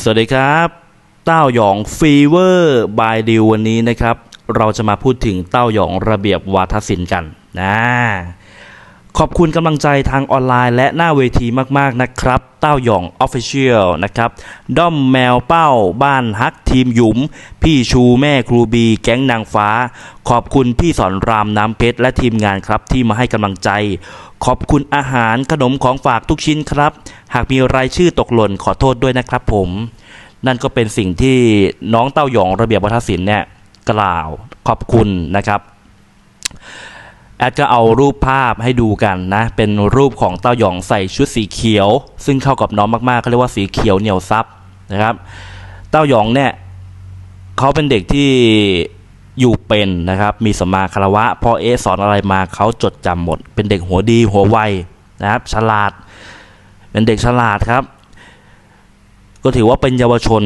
สวัสดีครับเต้าหยองฟีเวอร์บายดิววันนี้นะครับ เราจะมาพูดถึงเต้าหยองระเบียบวาทศิลป์กันนะ ขอบคุณกำลังใจทางออนไลน์และหน้าเวทีมาก ๆ นะครับ เต้าหยอง Official นะครับ ด้อมแมวเป้า บ้านฮักทีมหยุม พี่ชูแม่ครูบี แก๊งนางฟ้า ขอบคุณพี่สอนรามน้ำเพชรและทีมงานครับที่มาให้กำลังใจ ขอบคุณอาหารขนมของฝากทุกชิ้นครับ หากมีรายชื่อตกหล่นขอโทษด้วยนะครับผม นั่นก็เป็นสิ่งที่น้องเต้าหยองระเบียบวัฒนศิลป์เนี่ยกล่าวขอบคุณนะครับ แอดก็เอารูปภาพให้ดูกันนะ เป็นรูปของเต้าหยองใส่ชุดสีเขียว ซึ่งเข้ากับน้องมากๆเขาเรียกว่าสีเขียวเหนียวซับนะครับ เต้าหยองเนี่ยเขาเป็นเด็กที่อยู่เป็นนะครับ มีสมมาคารวะพอเอสอนอะไรมาเขาจดจำหมด เป็นเด็กหัวดีหัวไวนะครับ ฉลาด เป็นเด็กฉลาดครับ ก็ถือว่าเป็นเยาวชน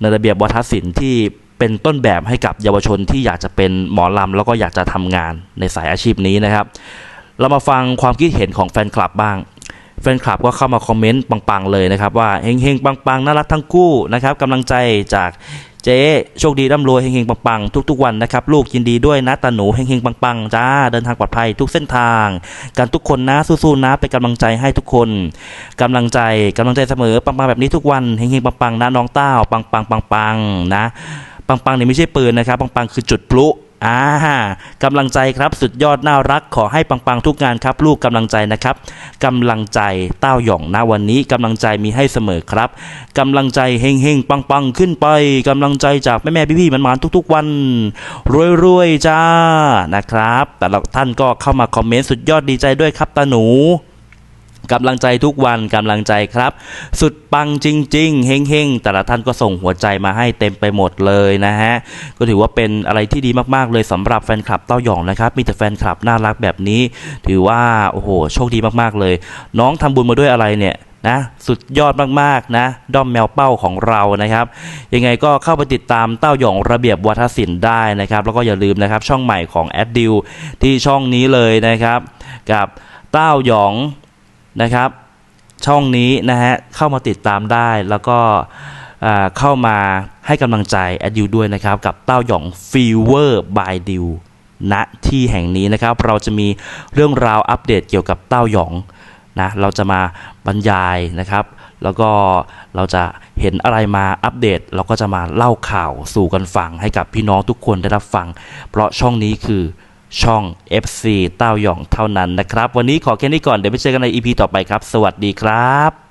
ในระเบียบวัฒนศิลป์ที่ เป็นต้นแบบให้กับเยาวชนที่อยากจะเป็นหมอลำแล้วก็อยากจะทำงานในสายอาชีพนี้นะครับ เรามาฟังความคิดเห็นของแฟนคลับบ้าง แฟนคลับก็เข้ามาคอมเมนต์ปังๆเลยนะครับ ว่าเฮงๆปังๆน่ารักทั้งคู่นะครับกำลังใจจากเจ๊โชคดีร่ำรวยเฮงๆปังๆทุกๆวันนะครับลูกยินดีด้วยนะตาหนูเฮงๆปังๆจ้าเดินทางปลอดภัยทุกเส้นทาง กันทุกคนนะสู้ๆนะเป็นกำลังใจให้ทุกคนกำลังใจกำลังใจเสมอปังๆแบบนี้ทุกวันเฮงๆปังๆนะน้องเต้าปังๆปังๆนะ ปังๆเนี่ยไม่ใช่ปืนนะครับปังๆคือจุดพลุอ่ากำลังใจครับสุดยอดน่ารักขอให้ปังๆทุกงานครับ ลูกกำลังใจนะครับกำลังใจเต้าหย่องนะวันนี้กำลังใจมีให้เสมอครับกำลังใจเฮงๆปังๆขึ้นไปกำลังใจจากแม่ๆพี่ๆมันๆทุก ๆ วันรวยๆจ้านะครับ แต่ละท่านก็เข้ามาคอมเมนต์สุดยอดดีใจด้วยครับตาหนู กำลังใจทุกวันกำลังใจครับ สุดปังจริง ๆ เฮงๆ แต่ละท่านก็ส่งหัวใจมาให้เต็มไปหมดเลยนะฮะ ก็ถือว่าเป็นอะไรที่ดีมากๆเลยสำหรับแฟนคลับเต้าหยองนะครับ มีแต่แฟนคลับน่ารักแบบนี้ ถือว่า โอ้โห โชคดีมากๆเลย น้องทำบุญมาด้วยอะไรเนี่ยนะสุดยอดมากๆนะด้อมแมวเป้าของเรานะครับ ยังไงก็เข้าไปติดตามเต้าหยองระเบียบวัฒนศิลป์ได้นะครับ แล้วก็อย่าลืมนะครับช่องใหม่ของแอดดิวที่ช่องนี้เลยนะครับ กับเต้าหยอง นะครับ ช่องนี้นะฮะเข้ามาติดตามได้แล้วก็เข้ามาให้กำลังใจแอดดิวด้วยนะครับ กับเต้าหยองฟีเวอร์บายดิวณที่แห่งนี้นะครับ เราจะมีเรื่องราวอัปเดตเกี่ยวกับเต้าหยองนะเราจะมาบรรยายนะครับ แล้วก็เราจะเห็นอะไรมาอัปเดต เราก็จะมาเล่าข่าวสู่กันฟังให้กับพี่น้องทุกคนได้รับฟัง เพราะช่องนี้คือ ช่อง FC เต้าหยองเท่านั้นนะครับ วันนี้ขอแค่นี้ก่อนเดี๋ยวไปเจอกันใน EP ต่อไปครับ สวัสดีครับ